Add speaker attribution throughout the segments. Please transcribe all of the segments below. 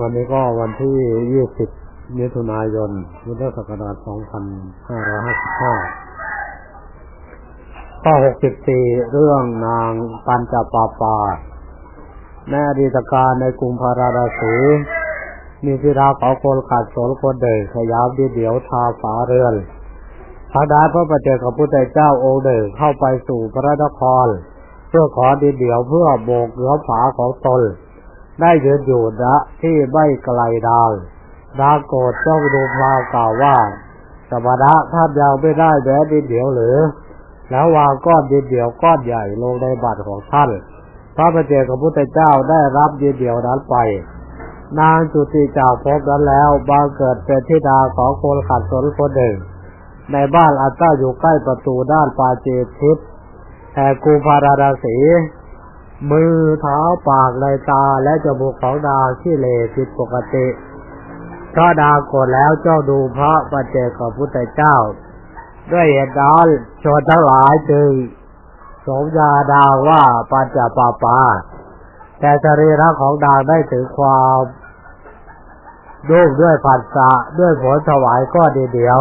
Speaker 1: วันนี้ก็วันที่ 20มิถุนายนพุทธศักราช 2555ข้อ64 เรื่องนางปัญจปาปาในอดีตการในกรุงพาราดาสีมีพิราเขาคนขาดสนคนเดิขยาวดีเดียวทาฝาเรือนพระดาพระประเจกับพุทธเจ้าองค์เดิเข้าไปสู่พระนคร เพื่อขอดีเดียวเพื่อโบกเหนือฝาของตน ได้ยืนอยู่ณที่ไม่ไกลดาวดาโกรธจ้องดูพลาวกล่าวว่า สมณะท่านยังไม่ได้แม้ดินเดียวหรือ แล้ววางก้อนดินเดียวก้อนใหญ่ลงในบัตรของท่าน พระประเจกับพุทธเจ้าได้รับดินเดียวนั้นไป นางจุติจากพบนั้นแล้วบางเกิดเป็นธิดาของคนขัดสนคนหนึ่ง ในบ้านอันตั้งอยู่ใกล้ประตูด้านปาเจทิศแห่กูพาราดาสี มือเท้าปากในตาและจมูกของดางที่เลผิดปกติพระดางกดแล้วเจ้าดูพระปัจเจกของพุทธเจ้า ด้วยเหตุนั้นชนทั้งหลายจึงสมญาดาวว่าปัญจปาปา แต่สรีระของดางได้ถึงความดุ่งด้วยผัสสะด้วยผลถวายก็ดีเดียว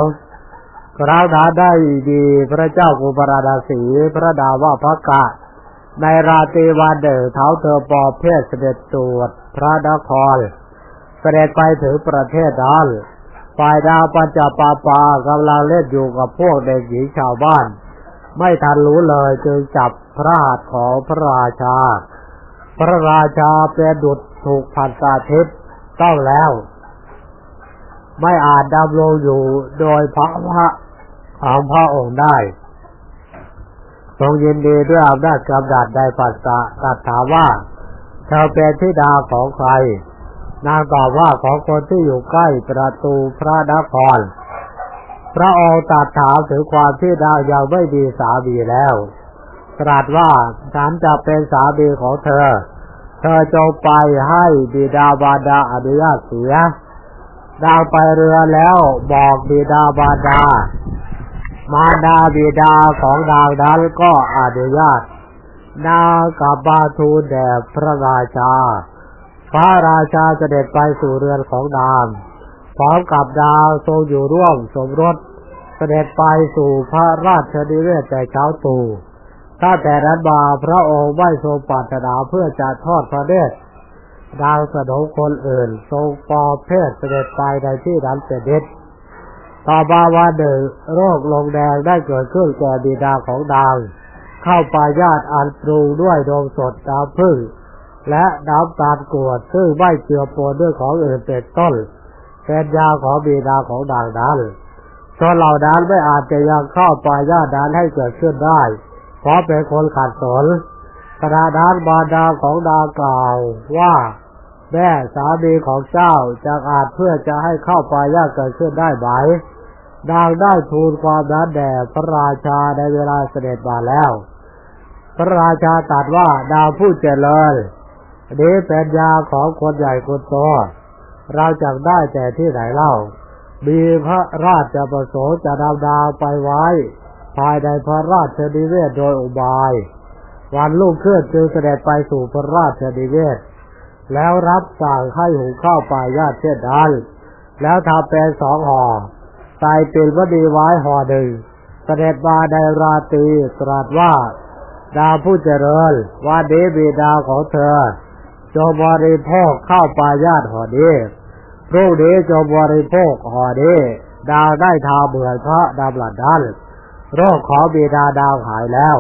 Speaker 1: คราวนั้นได้ดีพระเจ้ากุปราดาสีพระดาว่าพระกะ ในราตรีวันเดิเท้าเธอปอเพศเสด็จตรวจพระนคร เสด็จไปถึงประเทศนั้นฝ่ายดาวปัญจปาปากำลังเล่นอยู่กับพวกเด็กหญิงชาวบ้าน ไม่ทันรู้เลยจึงจับพระหัตถ์ของพระราชา พระราชาเป็นดุจถูกพันตาทิพย์ต้องแล้ว ไม่อาจดำรงอยู่โดยพระพระของพระองค์ได้ ทรงยินดีด้วยอำนาจกำดัดได้ปัสสะตัดถามว่าเธอเป็นธิดาของใคร นางตอบว่าของคนที่อยู่ใกล้ประตูพระนคร พระองค์ตัดถามถึงความที่ดาวยังไม่มีสามีแล้ว ตรัสว่าฉันจะเป็นสามีของเธอ เธอจงไปให้บิดาบาดาอนุญาตเสียดาวไปเรือแล้วบอกบิดาบาดา มาดาบิดาของนางนั้นก็อนุญาต นางกับบาทูลแด่พระราชา พระราชาเสด็จไปสู่เรือนของนางพร้อมกับดาวทรงอยู่ร่วมสมรสเสด็จไปสู่พระราชนิเวศแต่เช้าตู่ถ้าแต่นั้นมาพระองค์ไม่ทรงปรารถนาเพื่อจะทอดพระเนตรดาวสนองคนอื่น ทรงปอเพศเสด็จไปในที่นั้นเสด็จ ต่อมาวันหนึ่งโรคลงแดงได้เกิดขึ้นแก่บิดาของดาง เข้าปายาตอันปรุงด้วยนมสดน้ำผึ้งและน้ำตาลกวดซึ่งไม่เจือปนด้วยของอื่นเป็นต้นเป็นยาของบิดาของดางนั้นส่วนเหล่านั้นไม่อาจจะยังเข้าปายาตนั้นให้เกิดขึ้นได้ เพราะเป็นคนขัดสนขณะนั้นบาดาของดางกล่าวว่าแม่สามีของเจ้าจะอาจเพื่อจะให้เข้าปายาตเกิดขึ้นได้ไหม นางได้ทูลความนั้นแด่พระราชาในเวลาเสด็จมาแล้ว พระราชาตรัสว่าดาวผู้เจริญนี้เป็นยาของคนใหญ่คนโตเราจะได้แต่ที่ไหนเล่า มีพระราชประสงค์จะนำดาวไปไว้ ภายในพระราชนิเวศโดยอุบาย วันลุ่งขึ้นจึงเสด็จไปสู่พระราชนิเวศ แล้วรับสั่งให้หุงข้าวปลายญาติเช่นนั้นแล้วทำเป็นสองห่อ ใส่ปิ่นวดีไว้ห่อหนึ่งเสด็จมาในราตรีตรัสว่า ดาวผู้เจริญว่าเดบีดาวของเธอจงบริโภคข้าวปลายาตห่อนี้พรุ่งนี้จงบริโภคห่อนี้ดาวได้ทาเบื่อพระดำหลัดดันโรคของบีดาดาวหายแล้ว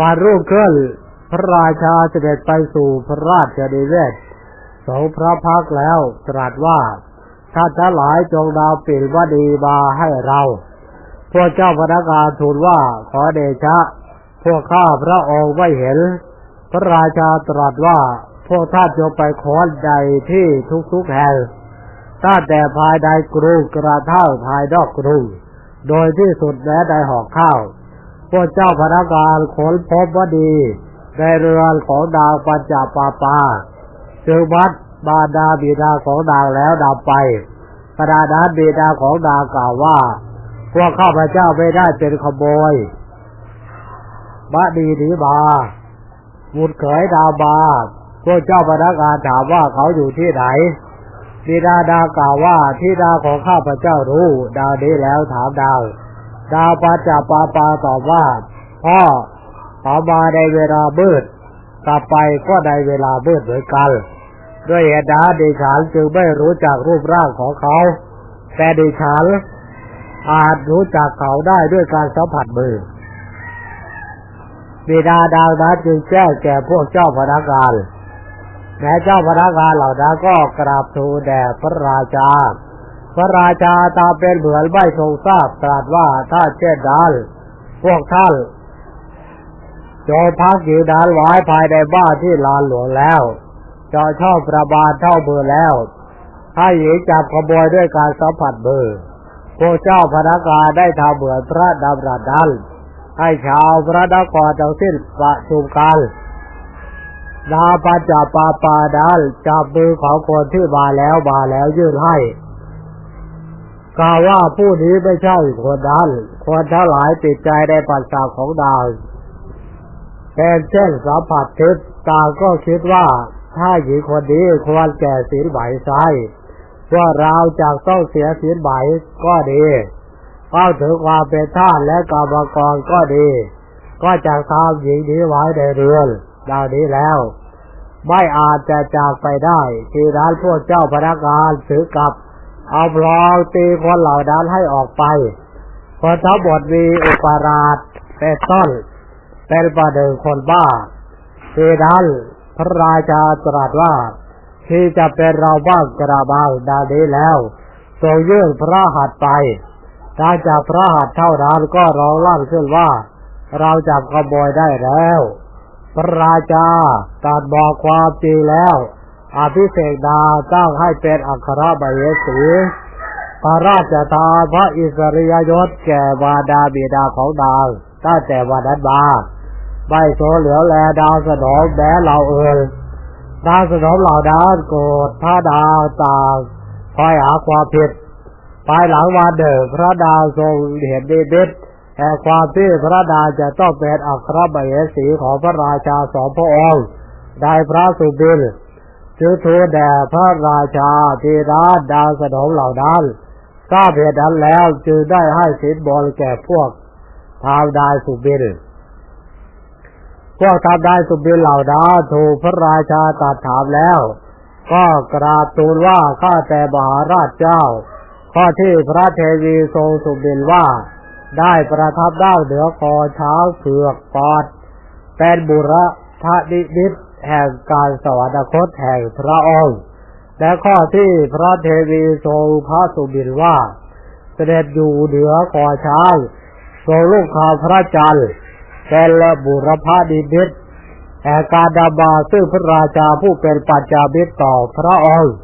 Speaker 1: วันรุ่งขึ้นพระราชาเสด็จไปสู่พระราชนิเวศสงพระพักแล้วตรัสว่า ถ้าทั้งหลายจงดาวปิ่นว่าดีมาให้เรา พวกเจ้าพนักงานทูลว่าขอเดชะ พวกข้าพระองค์ไม่เห็น พระราชาตรัสว่า พวกท่านจงไปขอใดที่ทุกๆแห่งตั้งแต่ภายในกรุงกระเท่าภายนอกกรุง โดยที่สุดแม้ในหอกข้าว พวกเจ้าพนักงานขนพบว่าดี ในเรือนของดาวปัญจปาปาจึงวัด บาดาบิดาของนางแล้วดับไปขณะนั้นบิดาของนางกล่าวว่าพวกข้าพเจ้าไม่ได้เป็นขโมยบาดีนีบาบุตรเขยดาบาพวกเจ้าพนักงานถามว่าเขาอยู่ที่ไหนบิดาดากล่าวว่าที่ดาของข้าพเจ้ารู้ ดาวนี้แล้วถามดาว ดาวปัจจาปาปาตอบว่าพ่อขอมาในเวลามืดกลับไปก็ในเวลามืดเหมือนกัน ด้วยเหตุนั้นดิฉันจึงไม่รู้จักรูปร่างของเขา แต่ดิฉันอาจรู้จักเขาได้ด้วยการสัมผัสมือบิดาดาวนั้นจึงแจ้งแก่พวกเจ้าพนักงานแม้เจ้าพนักงานเหล่านั้นก็กราบทูลแด่พระราชา พระราชาตาเป็นเหมือนไม่ทรงทราบตรัสว่าถ้าเช่นนั้นพวกท่านจงพักอยู่ดานไว้ภายในบ้านที่ลานหลวงแล้ว จอชอบประบาทเท่ามือร์แล้ว ให้หญิงจับขโมยด้วยการสัมผัสมือร์พวกเจ้าพนักงานได้ทำเหมือนพระดำรัสนั้นให้ชาวพระนครทั้งสิ้นประชุมกันนาปัญจปาปาดานจับมือของคนที่มาแล้วมาแล้วยื่นให้กล่าวว่าผู้นี้ไม่ใช่คนนั้นคนทั้งหลายติดใจในปัญจาของดาวเป็นเช่นสัมผัสทิพย์ต่างก็คิดว่า ถ้าหญิงคนนี้ควรแก่ศีลไหวใช้ว่าเราจากต้องเสียศีลไหวก็ดีเข้าถึงความเป็นท่านและกรรมกรก็ดี ก็จะทำหญิงนี้ไว้ในเรือนดาวนี้แล้ว ไม่อาจจะจากไปได้ที่ร้านพวกเจ้าพนักงานถือกับ เอาพลองตีคนเหล่านั้นให้ออกไปคนทั้งหมดมีอุปราชเป็นต้นเป็นประเดิงคนบ้าที่นั้น พระราชาตรัสว่า ที่จะเป็นเราบ้างกระบางดาวนี้แล้วทรงยื่นพระหัตถ์ไปถ้าจากพระหัตถ์เท่านั้นก็ร้องลั่นขึ้นว่า เราจับขโมยได้แล้ว พระราชาตรัสบอกความจริงแล้วอภิเษกดาจ้างให้เป็นอัครบดีสีพระราชทานพระอิสริยยศแก่วาดาบิดาของดาวตั้งแต่วันนั้นมา ไม่โซเหลือแลดาวสนองแม้เราเอ่ยดาวสนองเหล่าดานโกรธพระดาวต่างคอยหาความผิดภายหลังวันเดิมพระดาวทรงเห็นดีบิดแห่งความที่พระดาวจะต้องเป็นอัครบดีสีของพระราชาสองพระองค์ได้พระสุบินจึงทูลแด่พระราชาทีราดาวสนองเหล่านั้นทราบเหตุนั้นแล้วจึงได้ให้สินบนแก่พวกทาวดายสุบิน พวกทาวดายสุบินเหล่านั้นถูกพระราชาตรัสถามแล้ว ก็กราบทูลว่าข้าแต่มหาราชเจ้า ข้อที่พระเทวีทรงสุบินว่า ได้ประทับด้านเหนือคอเช้าเผือกปอด เป็นบุรพนิมิตแห่งการสวรรคตแห่งพระองค์ และข้อที่พระเทวีทรงพระสุบินว่า เสด็จอยู่เหนือคอช้างทรงลูกข่าวพระจันทร์ เป็นละบุรพนิมิตแห่งกาดำมาซึ่งพระราชาผู้เป็นปัจจามิตต่อพระองค์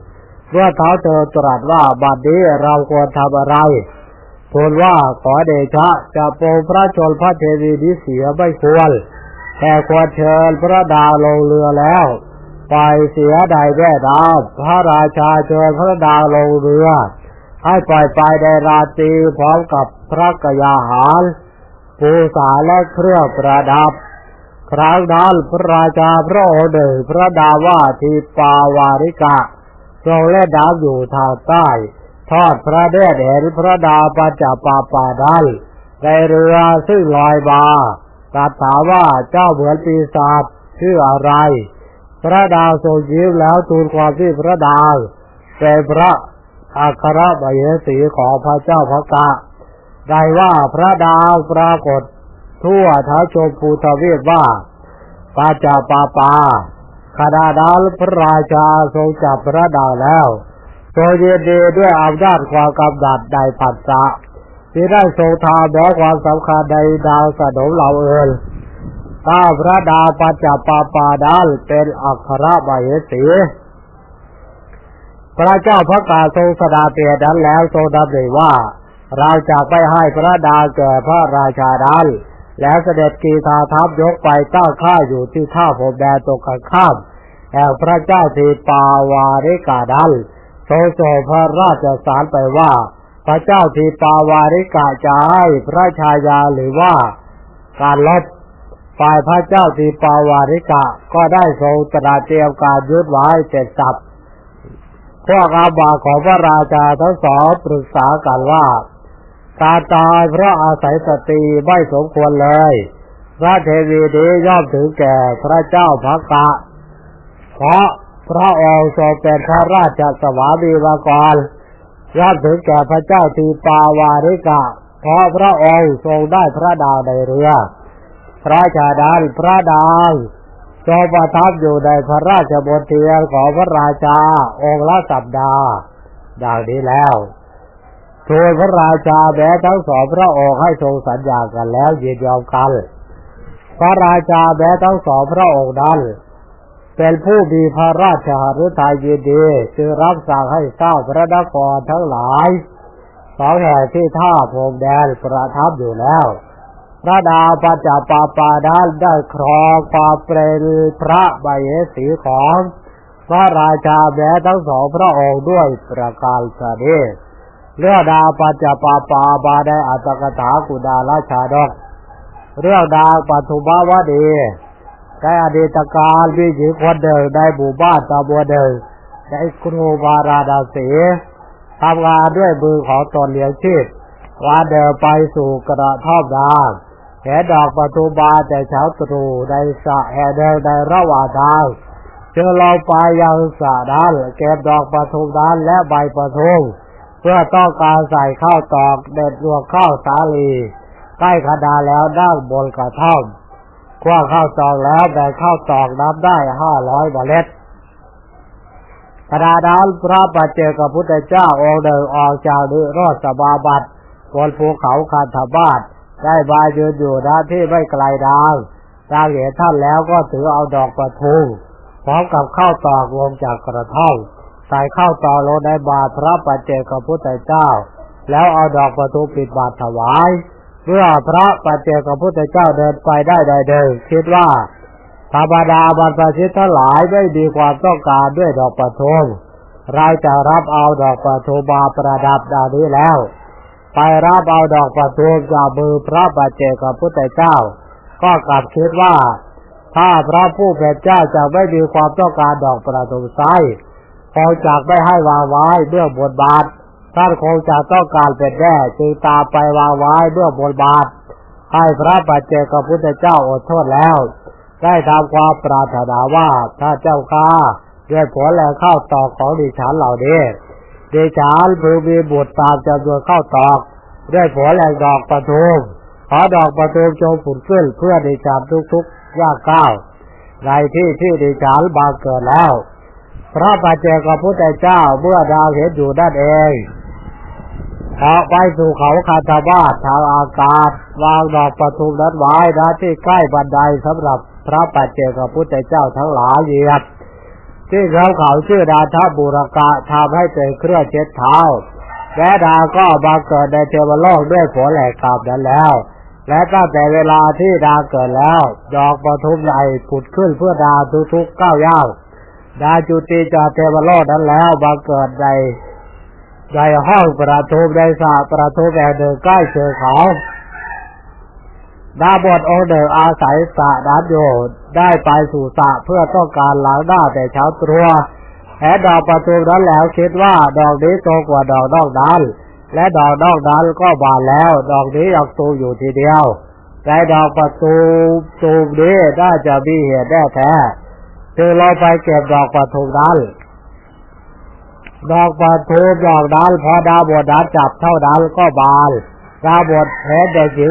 Speaker 1: เมื่อเท้าเธอตรัสว่าบัดนี้เราควรทำอะไรทูลว่าขอเดชะจะโปรพระชนพระเทวีนี้เสียไม่ควร แต่ควรเชิญพระดาวลงเรือแล้ว ไปเสียใดแม่ดาวพระราชาเชิญพระดาวลงเรือ ให้ปล่อยไปในราตรีพร้อมกับพระกยาหาร ภูษาและเครื่องประดับ ครั้งนั้นพระราชาพระโองค์หนึ่งพระดาว่าทีปาวาริกะทรงเล่นน้ำอยู่ทางใต้ ทอดพระเนตรเห็นพระดาปัญจปาปาดันในเรือซึ่งลอยมาตรัสถามว่าเจ้าเหมือนปีศาจชื่ออะไร พระดาวทรงยิ้มแล้วทูลความที่พระดาวเป็นพระอัครบดีสีของพระเจ้าพระกะ ได้ว่าพระดาวปรากฏ ทั่วท้าชมพูทวีปว่าปาจาปาปาขณะนั้นพระราชาทรงจับพระดาวแล้วทรงยินดีด้วยอำนาจความกำดัดในปัสสะที่ได้ทรงทาแม้ความสำคัญในดาวสนมเหล่าเอิญถ้าพระดาวปัจจปาปาดาลเป็นอัครบดีสีพระเจ้าพระกาทรงสดาเตียนั้นแล้วทรงดำริว่า เราจะไปให้พระดาแก่พระราชาดันแล้วเสด็จกีตาทัพยกไปตั้งค่าอยู่ที่ท่าผมแดนตรงกันข้ามแห่งพระเจ้าทีปาวาริกาดันทรงส่งพระราชสารไปว่า พระเจ้าทีปาวาริกาจะให้พระชายาหรือว่า การลบฝ่ายพระเจ้าทีปาวาริกะก็ได้ทรงตระเตรียมการยุดไว้เสร็จสับพวกอาบาของพระราชาทั้งสองปรึกษากันว่า การตายเพราะอาศัยสตรีไม่สมควรเลย พระเทวีนี้ย่อมถึงแก่พระเจ้าพักกะเพราะพระองค์ทรงเป็นพระราชสวามีมาก่อนย่อมถึงแก่พระเจ้าทีปาวาริกะ เพราะพระองค์ทรงได้พระดาวในเรือ พระชาดานพระดาวทรงประทับอยู่ในพระราชบนเทียนของพระราชาองค์ละสัปดาห์ดังนี้แล้ว ทูลพระราชาแม้ทั้งสองพระองค์ให้ทรงสัญญากันแล้วยินยอมกัน พระราชาแม้ทั้งสองพระองค์นั้น เป็นผู้มีพระราชหฤทัยยินดีจึงรับสั่งให้เจ้าพระนครทั้งหลายสองแห่งที่ท่าพรมแดนประทับอยู่แล้ว พระดาปัจจปาปาดานได้ครองความเป็นพระบเยสีของ พระราชาแม้ทั้งสองพระองค์ด้วยประการชนี เรื่องดาวปัจจปาปาบาได้อัตกถากุดาราชาดก เรื่องดาวปฐุมวดีได้อดีตการมีหญิคนหนึ่งในหมู่บ้านตะบัวหนึ่งในกรุงวาราดาสีทำงานด้วยมือของตนเลี้ยงชีพวันเดินไปสู่กระท่อมดางเห็นดอกปฐุมบาแต่เช้าตรู่ในสะแห่งหนึ่งในระหว่างทางจึงลงไปยังสะนั้นเก็บดอกปฐุมนั้นและใบปฐุม เพื่อต้องการใส่ข้าวตอกเด็ดรวงข้าวสาลีใกล้ขนาแล้วนั่งบนกระท่อมคว้าข้าวตอกแล้วแบ่งข้าวตอกนับได้ห้าร้อยเมล็ดขณะนั้นพระปัจเจกับพุทธเจ้าองค์หนึ่งออกจากนิโรธสมาบัติบนภูเขาคันธบาตได้มายืนอยู่ณที่ไม่ไกลดางทางเห็นท่านแล้วก็ถือเอาดอกประทุงพร้อมกับข้าวตอกลงจากกระท่อม ใส่ข้าวตอกลในบาตรพระปัจเจกพุทธเจ้า แล้วเอาดอกประทุปิดบาตรถวาย เมื่อพระปัจเจกพุทธเจ้าเดินไปได้ใดเดินคิดว่าธรรมดาบรรพชิตทั้งหลายไม่มีความต้องการด้วยดอกประทุมเราจะรับเอาดอกประทุมมาประดับดานี้แล้ว ไปรับเอาดอกประทุมจากมือพระปัจเจกพุทธเจ้า ก็กลับคิดว่า ถ้าพระผู้เป็นเจ้าจะไม่มีความต้องการดอกประทุมไซ คงจะไม่ให้วางไว้เบื้องบนบาทท่านคงจะต้องการเป็นแน่จึงตามไปวางไว้เบื้องบนบาท ให้พระปัจเจกพุทธเจ้าอดโทษแล้ว ได้ทำความปรารถนาว่าถ้าเจ้าข้าด้วยผลแรงข้าวตอกของดิฉันเหล่านี้ดิฉันผู้มีบุตรตามจำนวนข้าวตอกด้วยผลแรงดอกประทุมขอดอกประทุมจงผุดขึ้นเพื่อดิฉันทุกๆย่างก้าวในที่ที่ดิฉันบางเกิดแล้ว พระปัจเจกพุทธเจ้าเมื่อดาวเห็นอยู่ด้านเองออกไปสู่เขาคาตาบาททางอากาศ วางดอกประทุมนั้นไว้ณที่ใกล้บันไดสำหรับพระปัจเจกพุทธเจ้าทั้งหลายเหยียบที่เขาเขาชื่อดาทบุรกะทำให้เป็นเครื่องเช็ดเท้าและดาก็มาเกิดในเทวโลกด้วยผลแหลกกลับนั้นแล้ว และตั้งแต่เวลาที่ดาเกิดแล้ว ดอกประทุมใหญ่ผุดขึ้นเพื่อดาทุกๆก้าวย่าง ดาจุติจากเทวโลกนั้นแล้วมาเกิดในในห้องประทุมในสระประทุมแห่งหนึ่งใกล้เชิงเขาดาบทองค์หนึ่งอาศัยสระน้ำอยู่ได้ไปสู่สระเพื่อต้องการล้างหน้าแต่เช้าตรู่แหดอกประตูนั้นแล้วคิดว่าดอกนี้โตกว่าดอกนอกนั้น และดอกนอกนั้นก็บานแล้ว ดอกนี้ยังตูอยู่ทีเดียวแต่ดอกประตูตูนี้น่าจะมีเหตุแน่แท้ คือเราไปเก็บดอกประตูนั้นดอกประตูดอกดันพอดาบทนั้นจับเท่าดันก็บานดาวบดแผลเด็กหญิว